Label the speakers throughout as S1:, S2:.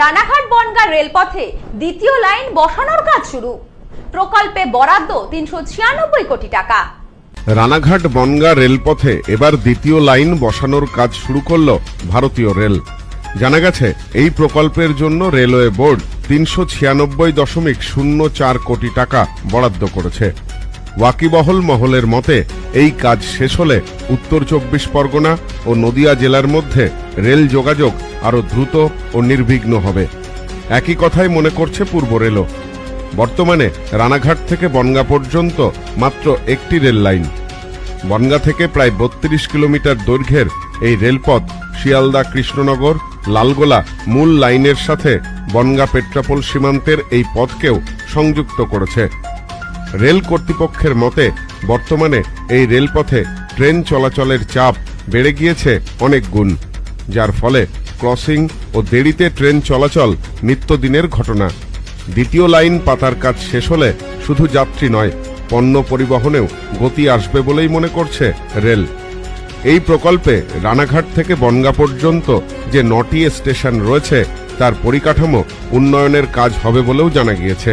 S1: রানাঘাট বনগা রেলপথে দ্বিতীয় লাইন বসানোর কাজ শুরু। প্রকল্পে বরাদ্দ তিনশো ছিয়ানব্বই কোটি টাকা।
S2: রানাঘাট বনগা রেলপথে এবার দ্বিতীয় লাইন বসানোর কাজ শুরু করল ভারতীয় রেল। জানা গেছে, এই প্রকল্পের জন্য রেলওয়ে বোর্ড তিনশো ছিয়ানব্বই দশমিক শূন্য চার কোটি টাকা বরাদ্দ করেছে। ওয়াকিবহল মহলের মতে, এই কাজ শেষ হলে উত্তর চব্বিশ পরগনা ও নদিয়া জেলার মধ্যে রেল যোগাযোগ আরও দ্রুত ও নির্বিঘ্ন হবে। একই কথাই মনে করছে পূর্ব রেলও। বর্তমানে রানাঘাট থেকে বনগা পর্যন্ত মাত্র একটি রেল লাইন। বনগা থেকে প্রায় বত্রিশ কিলোমিটার দৈর্ঘ্যের এই রেলপথ শিয়ালদা, কৃষ্ণনগর, লালগোলা মূল লাইনের সাথে বনগা পেট্রাপোল সীমান্তের এই পথকেও সংযুক্ত করেছে। রেল কর্তৃপক্ষের মতে, বর্তমানে এই রেলপথে ট্রেন চলাচলের চাপ বেড়ে গিয়েছে অনেক গুণ, যার ফলে ক্রসিং ও দেরিতে ট্রেন চলাচল নিত্যদিনের ঘটনা। দ্বিতীয় লাইন পাতার কাজ শেষ হলে শুধু যাত্রী নয়, পণ্য পরিবহনেও গতি আসবে বলেই মনে করছে রেল। এই প্রকল্পে রানাঘাট থেকে বনগা পর্যন্ত যে নটি স্টেশন রয়েছে, তার পরিকাঠামো উন্নয়নের কাজ হবে বলেও জানা গিয়েছে।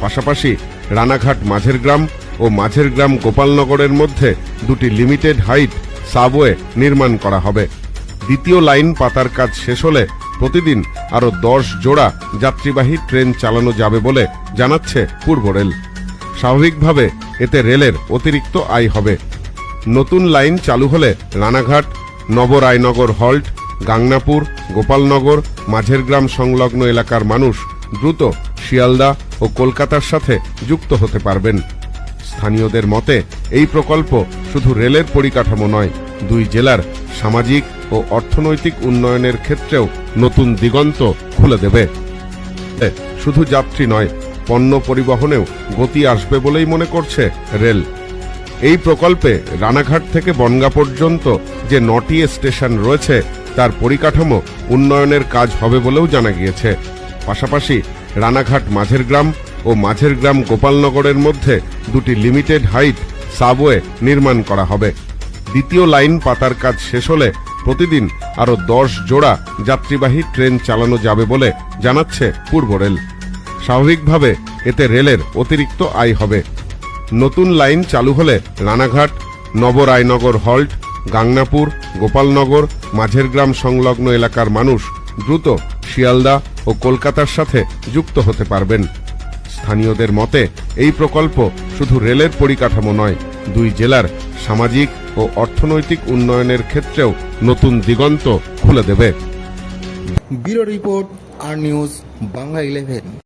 S2: পাশাপাশি রানাঘাট মাঝের গ্রাম ও মাঝের গ্রাম গোপালনগরের মধ্যে দুটি লিমিটেড হাইট সাবওয়ে নির্মাণ করা হবে। দ্বিতীয় লাইন পাতার কাজ শেষ হলে প্রতিদিন আরও দশ জোড়া যাত্রীবাহী ট্রেন চালানো যাবে বলে জানাচ্ছে পূর্ব রেল। স্বাভাবিকভাবে এতে রেলের অতিরিক্ত আয় হবে। নতুন লাইন চালু হলে রানাঘাট, নবরায়নগর হল্ট, গাংনাপুর, গোপালনগর, মাঝের গ্রাম সংলগ্ন এলাকার মানুষ দ্রুত শিয়ালদা ও কলকাতার সাথে যুক্ত হতে পারবেন। স্থানীয়দের মতে, এই প্রকল্প শুধু রেলের পরিকাঠামো নয়, দুই জেলার সামাজিক ও অর্থনৈতিক উন্নয়নের ক্ষেত্রেও নতুন দিগন্ত খুলে দেবে। শুধু যাত্রী নয়, পণ্য পরিবহনেও গতি আসবে বলেই মনে করছে রেল। এই প্রকল্পে রানাঘাট থেকে বনগা পর্যন্ত যে নটি স্টেশন রয়েছে, তার পরিকাঠামো উন্নয়নের কাজ হবে বলেও জানা গিয়েছে। পাশাপাশি রানাঘাট মাঝের গ্রাম ও মাঝের গ্রাম গোপালনগরের মধ্যে দুটি লিমিটেড হাইট সাবওয়ে নির্মাণ করা হবে। দ্বিতীয় লাইন পাতার কাজ শেষ হলে প্রতিদিন আরও দশ জোড়া যাত্রীবাহী ট্রেন চালানো যাবে বলে জানাচ্ছে পূর্ব রেল। স্বাভাবিকভাবে এতে রেলের অতিরিক্ত আয় হবে। নতুন লাইন চালু হলে রানাঘাট, নবরায়নগর হল্ট, গাংনাপুর, গোপালনগর, মাঝের গ্রাম সংলগ্ন এলাকার মানুষ দ্রুত শিয়ালদা ও কলকাতার সাথে যুক্ত হতে পারবেন। স্থানীয়দের মতে, এই প্রকল্প শুধু রেলের পরিকাঠামো নয়, দুই জেলার সামাজিক ও অর্থনৈতিক উন্নয়নের ক্ষেত্রেও নতুন দিগন্ত খুলে দেবে।
S3: রিপোর্ট, আর নিউজ বাংলা ইলেভেন।